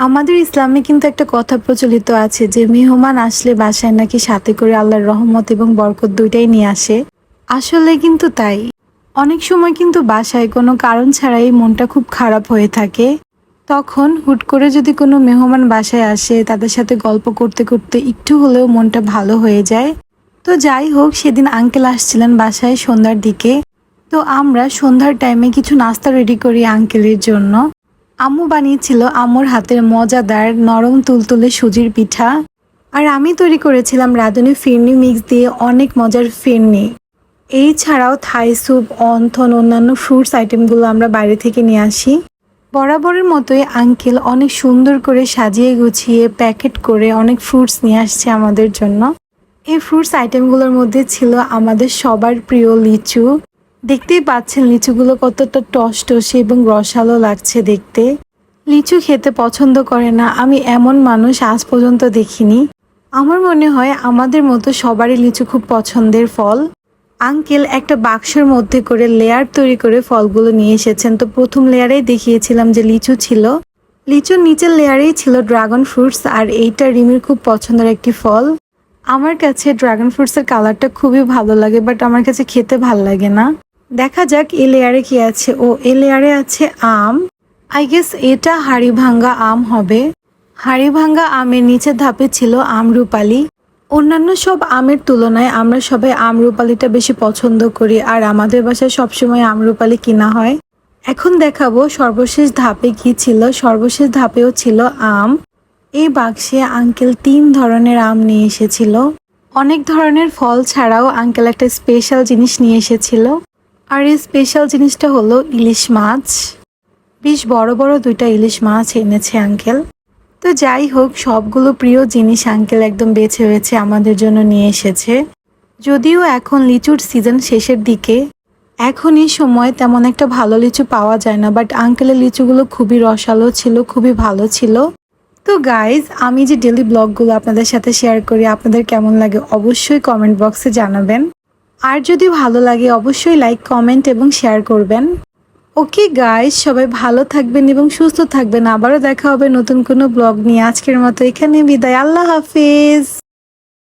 আমাদের ইসলামে কিন্তু একটা কথা প্রচলিত আছে যে, মেহমান আসলে বাসায় নাকি সাথে করে আল্লাহর রহমত এবং বরকত দুইটাই নিয়ে আসে। আসলে কিন্তু তাই। অনেক সময় কিন্তু বাসায় কোনো কারণ ছাড়াই মনটা খুব খারাপ হয়ে থাকে। তখন হুট করে যদি কোনো মেহমান বাসায় আসে, তাদের সাথে গল্প করতে করতে একটু হলেও মনটা ভালো হয়ে যায়। তো যাই হোক, সেদিন আঙ্কেল আসছিলেন বাসায় সন্ধ্যার দিকে। তো আমরা সন্ধ্যার টাইমে কিছু নাস্তা রেডি করি আঙ্কেলের জন্য। আম্মু বানিয়েছিল আম্মুর হাতের মজাদার নরম তুলতুলে সুজির পিঠা। আর আমি তৈরি করেছিলাম রাঁধুনি ফিরনি মিক্স দিয়ে অনেক মজার ফিরনি। এই ছাড়াও থাই স্যুপ, অন্থন, অন্যান্য ফ্রুটস আইটেমগুলো আমরা বাইরে থেকে নিয়ে আসি। বরাবরের মতোই আঙ্কেল অনেক সুন্দর করে সাজিয়ে গুছিয়ে, প্যাকেট করে অনেক ফ্রুটস নিয়ে আসছে আমাদের জন্য। এই ফ্রুটস আইটেমগুলোর মধ্যে ছিল আমাদের সবার প্রিয় লিচু দেখতেই পাচ্ছেন লিচুগুলো কতটা টসটসে এবং রসালো লাগছে দেখতে। লিচু খেতে পছন্দ করে না, আমি এমন মানুষ আজ পর্যন্ত দেখিনি। আমার মনে হয় আমাদের মতো সবারই লিচু খুব পছন্দের ফল। আঙ্কেল একটা বাক্সের মধ্যে করে লেয়ার তৈরি করে ফলগুলো নিয়ে এসেছেন। তো প্রথম লেয়ারেই দেখিয়েছিলাম যে লিচু ছিল। লিচুর নিচের লেয়ারেই ছিল ড্রাগন ফ্রুটস আর এইটা রিমির খুব পছন্দের একটি ফল। আমার কাছে ড্রাগন ফ্রুটসের কালারটা খুবই ভালো লাগে বাট আমার কাছে খেতে ভালো লাগে না। দেখা যাক এ লেয়ারে কি আছে। ও, এ লেয়ারে আছে আম। আই গেস এটা হাড়ি ভাঙ্গা আম হবে। হাড়ি ভাঙ্গা আমের নিচের ধাপে ছিল আমরুপালি অন্যান্য সব আমের তুলনায় আমরা সবাই আমরুপালিটা বেশি পছন্দ করি, আর আমাদের বাসায় সবসময় আমরুপালি কিনা হয়। এখন দেখাবো সর্বশেষ ধাপে কি ছিল। সর্বশেষ ধাপেও ছিল আম। এই বাক্সে আঙ্কেল তিন ধরনের আম নিয়ে এসেছিল। অনেক ধরনের ফল ছাড়াও আঙ্কেল একটা স্পেশাল জিনিস নিয়ে এসেছিল। আর এই স্পেশাল জিনিসটা হলো ইলিশ মাছ। বেশ বড় বড় দুইটা ইলিশ মাছ এনেছে আঙ্কেল তো যাই হোক, সবগুলো প্রিয় জিনিস আঙ্কেল একদম বেছে বেছে আমাদের জন্য নিয়ে এসেছে। যদিও এখন লিচুর সিজন শেষের দিকে, এখন এই সময় তেমন একটা ভালো লিচু পাওয়া যায় না বাট আঙ্কেলের লিচুগুলো খুবই রসালো ছিল, খুবই ভালো ছিল। তো গাইজ আমি যে ডেলি ব্লগগুলো আপনাদের সাথে শেয়ার করি, আপনাদের কেমন লাগে অবশ্যই কমেন্ট বক্সে জানাবেন। আর যদি ভালো লাগে, অবশ্যই লাইক কমেন্ট এবং শেয়ার করবেন। ওকে গাইজ সবাই ভালো থাকবেন এবং সুস্থ থাকবেন। আবারও দেখা হবে নতুন কোনো ব্লগ নিয়ে। আজকের মতো এখানে বিদায়। আল্লাহ হাফিজ।